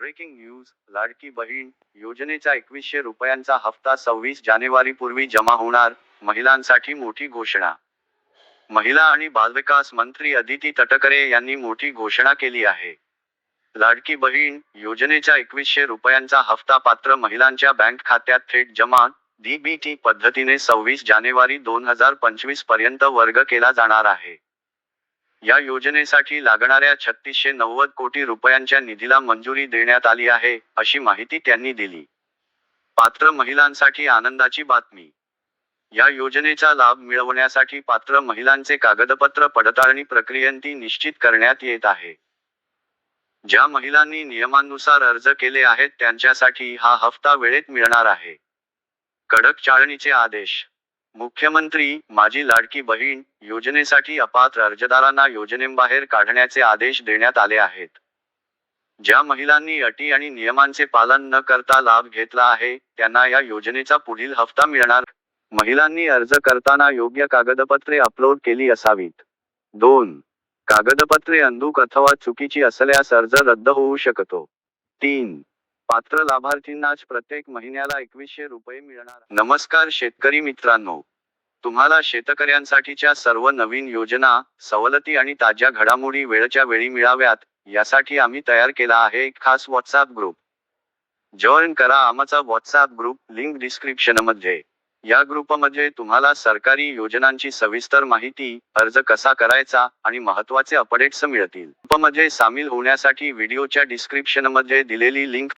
Breaking news Ladki Bahin योजनेचा एकवीसशे रुपयांचा हप्ता सव्वीस जानेवारी पूर्वी जमा होणार महिलांसाठी मोठी घोषणा. महिला आणि बालविकास मंत्री अदिती तटकरे यांनी मोठी घोषणा केली आहे. लाडकी बहीण योजनेच्या एकवीसशे रुपयांचा हप्ता पात्र महिलांच्या बँक खात्यात थेट जमा डीबीटी पद्धतीने सव्वीस जानेवारी दोन हजार पंचवीसपर्यंत वर्ग केला जाणार आहे. या योजनेसाठी लागणाऱ्या छत्तीसशे नव्वद कोटी रुपयांच्या निधीला मंजुरी देण्यात आली आहे अशी माहिती त्यांनी दिली. पात्र महिलांसाठी आनंदाची बातमी. या योजनेचा लाभ मिळवण्यासाठी पात्र महिलांचे कागदपत्र पडताळणी प्रक्रियेंती निश्चित करण्यात येत आहे. ज्या महिलांनी नियमानुसार अर्ज केले आहेत त्यांच्यासाठी हा हफ्ता वेळेत मिळणार आहे. कडक चाळणीचे आदेश. मुख्यमंत्री माझी लाडकी बहीण योजनेसाठी अपात्र अर्जदारांना योजनेबाहेर काढण्याचे आदेश देण्यात आले आहेत. ज्या महिलांनी अटी आणि नियमांचे पालन न करता लाभ घेतला आहे त्यांना या योजनेचा पुढील हप्ता मिळणार. महिलांनी अर्ज करताना योग्य कागदपत्रे अपलोड केली असावीत. दोन कागदपत्रे अंधुक अथवा चुकीची असल्यास अर्ज रद्द होऊ शकतो. तीन पात्र लाभार्थींनाच प्रत्येक महिन्याला एकवीसशे रुपये मिळणार. नमस्कार शेतकरी मित्रांनो. तुम्हाला शेतकऱ्यांसाठीच्या सर्व नवीन योजना सवलती आणि ताज्या घडामोडी वेळच्या वेळी मिळाव्यात यासाठी आम्ही तयार केला आहे एक खास व्हॉट्सअप ग्रुप जॉईन करा आमचा व्हॉट्सअप ग्रुप लिंक डिस्क्रिप्शनमध्ये. या ग्रुपमध्ये तुम्हाला सरकारी योजनांची सविस्तर माहिती अर्ज कसा करायचा आणि महत्त्वाचे अपडेट्स मिळतील. ग्रुपमध्ये सामील होण्यासाठी व्हिडिओच्या डिस्क्रिप्शनमध्ये दिलेली लिंक